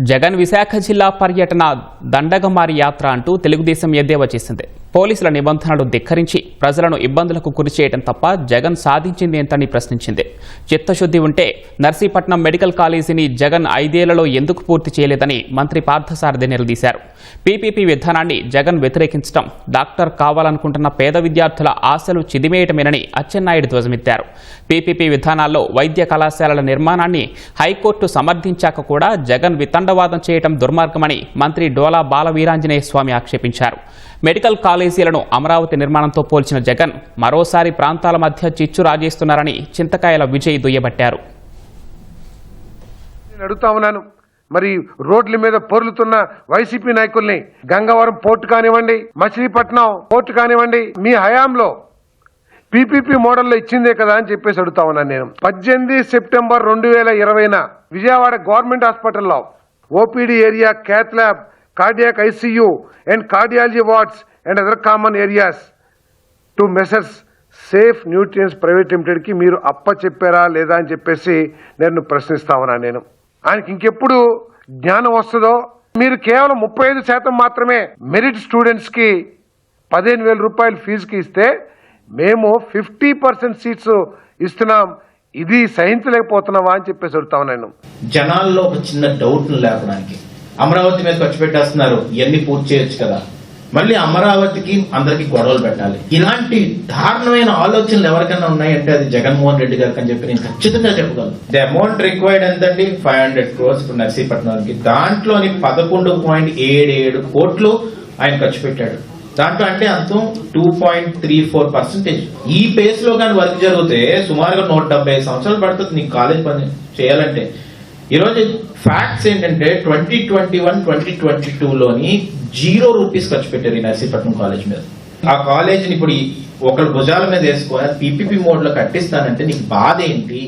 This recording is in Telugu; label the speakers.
Speaker 1: జగన్ విశాఖ జిల్లా పర్యటన దండగమారి యాత్ర అంటూ తెలుగుదేశం ఎద్దేవా చేసింది. పోలీసుల నిబంధనలు ధిక్కరించి ప్రజలను ఇబ్బందులకు గురి చేయడం తప్ప జగన్ సాధించింది ఎంతని ప్రశ్నించింది. చిత్తశుద్ధి ఉంటే నర్సీపట్నం మెడికల్ కాలేజీని జగన్ ఐదేళ్ళలో ఎందుకు పూర్తి చేయలేదని మంత్రి పార్థసారథి నిలదీశారు. పీపీపీ విధానాన్ని జగన్ వ్యతిరేకించడం డాక్టర్ కావాలనుకుంటున్న పేద విద్యార్థుల ఆశలు చిదిమేయటమేనని అచ్చెన్నాయుడు ధ్వజమెత్తారు. పీపీపీ విధానాల్లో వైద్య కళాశాలల నిర్మాణాన్ని హైకోర్టు సమర్థించాక కూడా జగన్ వితండవాదం చేయటం దుర్మార్గమని మంత్రి డోలా బాల వీరాంజనేయ స్వామి ఆక్షేపించారు. మెడికల్ కాలేజీలను అమరావతి నిర్మాణంతో పోల్చి వచ్చిన జగన్ మరోసారి ప్రాంతాల మధ్య చిచ్చు రాజేస్తున్నారని చింతకాయల విజయ్ దుయ్యబట్టారు.
Speaker 2: నేను అడుగుతా ఉన్నాను మరి రోడ్ల మీద పొర్లుతున్న వైసీపీ నాయకుల్ని గంగవరం పోర్టు కానివ్వండి మచిలీపట్నం పోర్టు కానివ్వండి మీ హయాంలో పీపీపీ మోడల్లో ఇచ్చిందే కదా అని చెప్పేసి అడుగుతా ఉన్నాను నేను. పద్దెనిమిది సెప్టెంబర్ రెండు వేల ఇరవైన విజయవాడ గవర్నమెంట్ హాస్పిటల్లో OPD area cath lab cardiac ICU and cardiology wards and other common areas to messrs safe nutrients private లిమిటెడ్కి మీరు అప్ప చెప్పారా లేదా అని చెప్పేసి నేను ప్రశ్నిస్తా ఉన్నా నేను. ఆయనకి ఇంకెప్పుడు జ్ఞానం వస్తుందో మీరు కేవలం ముప్పై ఐదు శాతం మాత్రమే మెరిట్ స్టూడెంట్స్కి పదిహేను వేల రూపాయలు ఫీజుకి ఇస్తే మేము ఫిఫ్టీ పర్సెంట్ సీట్స్ ఇస్తున్నాం. ఇది సహించలేకపోతున్నావా అని చెప్పేసి అడుగుతా నేను.
Speaker 3: జనాల్లో ఒక చిన్న డౌట్ లేపడానికి అమరావతి మీద ఖర్చు పెట్టేస్తున్నారు. ఇవన్నీ పూర్తి చేయొచ్చు కదా. మళ్ళీ అమరావతికి అందరికి గొడవలు పెట్టాలి. ఇలాంటి దారుణమైన ఆలోచనలు ఎవరికైనా ఉన్నాయంటే అది జగన్మోహన్ రెడ్డి గారికి అని చెప్పి నేను ఖచ్చితంగా చెప్పగలను. ది అమౌంట్ రిక్వైర్డ్ ఎంతండి? ఫైవ్ హండ్రెడ్ క్రోర్స్ ఇప్పుడు నర్సీపట్నానికి దాంట్లోని పదకొండు పాయింట్ ఏడు ఏడు కోట్లు ఆయన ఖర్చు పెట్టాడు. దాంట్లో అంటే అంతం two point three four percentage ఈ పేస్లో కానీ వర్క్ జరిగితే సుమారుగా నూట డెబ్బై ఐదు సంవత్సరాలు పడుతుంది నీకు కాలేజ్ పని చేయాలంటే. ఈరోజు ఫ్యాక్ట్స్ ఏంటంటే twenty twenty one twenty twenty లోని జీరో రూపీస్ ఖర్చు పెట్టారు ఈ నర్సీపట్నం కాలేజ్ మీద. ఆ కాలేజీని ఇప్పుడు ఈ ఒకళ్ళ భుజాల మీద వేసుకొని పీపీపీ మోడ్లో కట్టిస్తానంటే నీకు బాధ ఏంటి?